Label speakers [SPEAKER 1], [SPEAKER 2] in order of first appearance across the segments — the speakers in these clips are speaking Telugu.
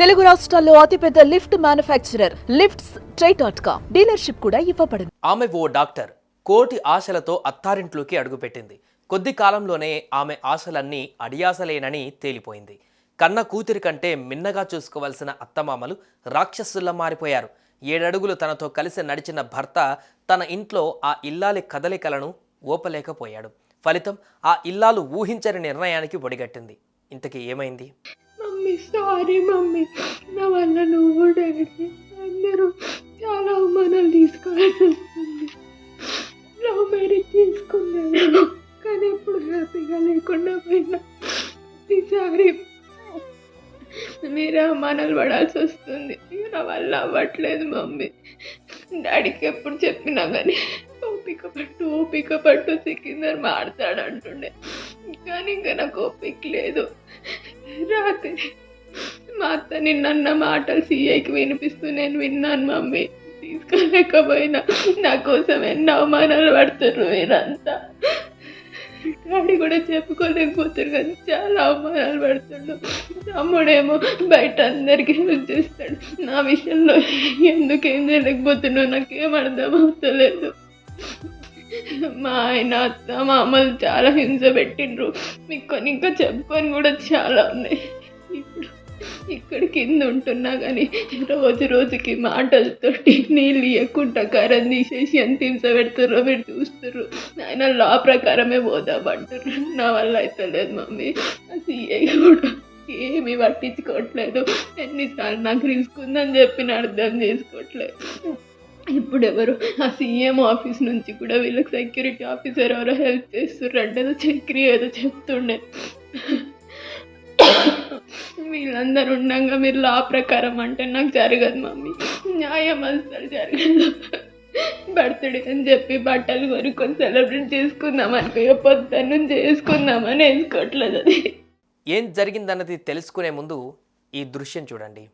[SPEAKER 1] తెలుగు రాష్ట్రాల్లో అతిపెద్ద lift manufacturer lifts try dot com dealership కూడా ఇవ్వబడింది.
[SPEAKER 2] ఆమె ఓ డాక్టర్ కోటి ఆశలతో అత్తారింట్లోకి అడుగుపెట్టింది. కొద్ది కాలంలోనే ఆమె ఆశలన్నీ అడియాసలేనని తేలిపోయింది. కన్న కూతురి కంటే మిన్నగా చూసుకోవాల్సిన అత్తమామలు రాక్షసుల్లా మారిపోయారు. ఏడడుగులు తనతో కలిసి నడిచిన భర్త తన ఇంట్లో ఆ ఇల్లాలి కదలికలను ఓపలేకపోయాడు ఫలితం ఆ ఇల్లాలు ఊహించని నిర్ణయానికి ఒడిగట్టింది. ఇంతకీ ఏమైంది?
[SPEAKER 3] Mummy sorry mummy. నా వల్ల నువ్వు డాడీ అందరూ చాలా అవమానాలు తీసుకోవాల్సి వస్తుంది. లవ్ మ్యారేజ్ తీసుకున్నాను కానీ ఎప్పుడు హ్యాపీగా లేకుండా పోయినా ప్రతిసారి మీరే అవమానాలు పడాల్సి వస్తుంది. నా వల్ల అవ్వట్లేదు మమ్మీ. డాడీకి ఎప్పుడు చెప్పినా కానీ ఓపిక పట్టు ఓపిక పట్టు సికిందర్ మాడతాడు అంటుండే. కానీ ఇంకా నాకు ఓపిక లేదు. రాత్రి మా అత్త నిన్నన్న మాటలు సీఐకి వినిపిస్తూ నేను విన్నాను మమ్మీ. తీసుకోలేకపోయినా నా కోసం ఎన్నో అవమానాలు పడుతున్నారు మీరంతా. డాడీ కూడా చెప్పుకోలేకపోతారు కానీ చాలా అవమానాలు పడుతుండు తమ్ముడేమో బయట అందరికీ హెల్ప్ చేస్తాడు. నా విషయంలో ఎందుకు ఏం చేయలేకపోతున్నావు నాకేం అర్థం అవుతలేదు మా ఆయన అత్త మామలు చాలా హింస పెట్టిండ్రు. మీకు కొన్ని ఇంకా చెప్పుకొని కూడా చాలా ఉన్నాయి. ఇప్పుడు ఇక్కడ కింద ఉంటున్నా కానీ రోజు రోజుకి మాటలతోటి నీళ్ళు ఇవ్వకుండా కరం తీసేసి ఎంత హింస పెడుతుర్రో మీరు చూస్తుర్రు. ఆయన లా ప్రకారమే పోదామంటారు నా వల్ల అయితే లేదు మమ్మీ అది కూడా ఏమీ పట్టించుకోవట్లేదు. ఎన్నిసార్లు నాకు రిస్క్ ఉందని చెప్పి అర్థం చేసుకోవట్లేదు. ఇప్పుడు ఎవరు ఆ సీఎం ఆఫీస్ నుంచి కూడా వీళ్ళకి సెక్యూరిటీ ఆఫీసర్ ఎవరో హెల్ప్ చేస్తుర్రు అంటే ఏదో చక్రి ఏదో చెప్తుండే. వీళ్ళందరూ ఉండగా మీరు లా ప్రకారం అంటే నాకు జరగదు మమ్మీ. న్యాయం అసలు జరగదు. బర్త్డే అని చెప్పి బట్టలు కొనుక్కొని సెలబ్రేట్ చేసుకుందాం అనుకో పొద్దున్న చేసుకుందామని వేసుకోవట్లేదు అది.
[SPEAKER 2] ఏం జరిగిందన్నది తెలుసుకునే ముందు ఈ దృశ్యం చూడండి.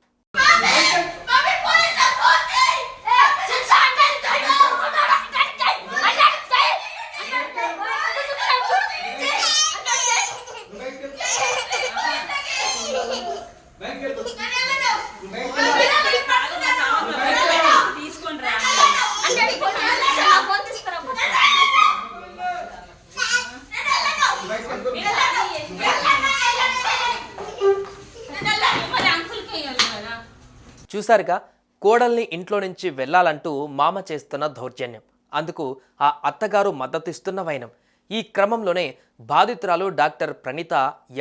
[SPEAKER 2] చూసారుగా కోడల్ని ఇంట్లో నుంచి వెళ్ళాలంటూ మామ చేస్తున్న దౌర్జన్యం. అందుకు ఆ అత్తగారు మద్దతిస్తున్న వైనం. ఈ క్రమంలోనే బాధితురాలు డాక్టర్ ప్రణీత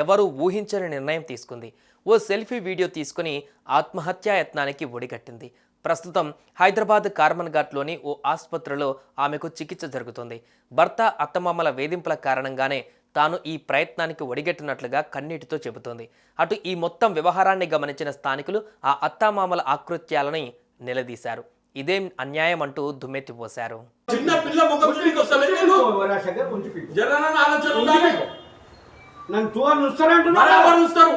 [SPEAKER 2] ఎవరూ ఊహించని నిర్ణయం తీసుకుంది. ఓ సెల్ఫీ వీడియో తీసుకుని ఆత్మహత్యాయత్నానికి ఒడిగట్టింది. ప్రస్తుతం హైదరాబాద్ కార్మన్ ఘాట్లోని ఓ ఆసుపత్రిలో ఆమెకు చికిత్స జరుగుతుంది. భర్త అత్తమామల వేధింపుల కారణంగానే తాను ఈ ప్రయత్నానికి ఒడిగట్టినట్లుగా కన్నీటితో చెబుతోంది. అటు ఈ మొత్తం వ్యవహారాన్ని గమనించిన స్థానికులు ఆ అత్తామామల ఆకృత్యాలని నిలదీశారు. ఇదేం అన్యాయం అంటూ దుమ్మెత్తిపోశారు.
[SPEAKER 4] చిన్న పిల్ల ముఖం
[SPEAKER 5] నన్ను
[SPEAKER 4] చూస్తారు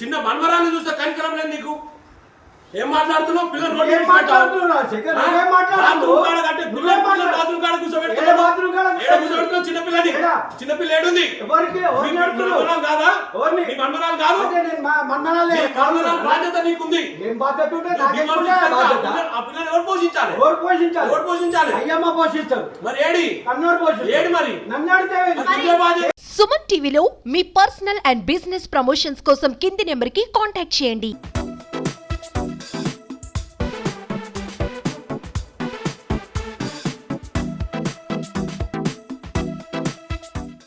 [SPEAKER 4] చిన్న మన్మరాన్ని చూస్తే కనికరం లేదు నీకు? ఏం మాట్లాడుతున్నావు? పిల్లలు రోడ్డు
[SPEAKER 5] ఏం
[SPEAKER 4] మీద
[SPEAKER 5] మాట్లాడుతున్నావు రాజశేఖర్?
[SPEAKER 4] ఆ?
[SPEAKER 5] నువ్వేం మాట్లాడుతున్నావు?
[SPEAKER 4] బాత్రూమ్ కాడ కట్టే పిల్ల
[SPEAKER 5] నువ్వేం
[SPEAKER 4] పిల్ల
[SPEAKER 5] మాట్లాడు-
[SPEAKER 4] బాత్రూమ్ కాడ
[SPEAKER 5] ఏ
[SPEAKER 4] కూర్చోబెట్టుకున్నావు.
[SPEAKER 5] బాత్రూమ్ కాడ
[SPEAKER 4] ఏడ కూర్చోబెట్టుకున్నావు? చిన్న పిల్లని
[SPEAKER 5] ఏడా?
[SPEAKER 4] చిన్న పిల్ల ఏడుంది.
[SPEAKER 5] ఎవరికి? ఎవరిని
[SPEAKER 4] మీ
[SPEAKER 5] అడుగుతున్నావు?
[SPEAKER 4] మన్మరాలు కాదా?
[SPEAKER 5] ఎవరిని?
[SPEAKER 4] మీ మన్మరాలు కాదు?
[SPEAKER 5] అదే నేను మా- మన్మరాలే.
[SPEAKER 4] మీ మన్మరాలు బాధ్యత నీకుంది.
[SPEAKER 5] ఏం బాధ్యత ఉంటే
[SPEAKER 4] నువ్వు
[SPEAKER 5] నాకేం
[SPEAKER 4] దిమాగ్
[SPEAKER 5] ఉంటే ఆ
[SPEAKER 4] తీసుకెళ్ళి ఆ
[SPEAKER 5] బాధ్యత.
[SPEAKER 4] పిల్ల- ఆ పిల్లని ఎవరు పోషించాలి?
[SPEAKER 5] ఎవరు పోషించాలి?
[SPEAKER 4] ఎవరు పోషించాలి?
[SPEAKER 5] అయ్యమ్మ పోషిస్తారు.
[SPEAKER 4] మరి ఏడి?
[SPEAKER 5] కన్నోరు పోషిస్తారు.
[SPEAKER 4] ఏడి మరి?
[SPEAKER 5] నన్ను అడితే
[SPEAKER 4] మరి ఇదే బాధ్యత?
[SPEAKER 6] సుమన్ టీవీలో మీ పర్సనల్ అండ్ బిజినెస్ ప్రమోషన్స్ కోసం కింది నెంబర్కి కాంటాక్ట్ చేయండి.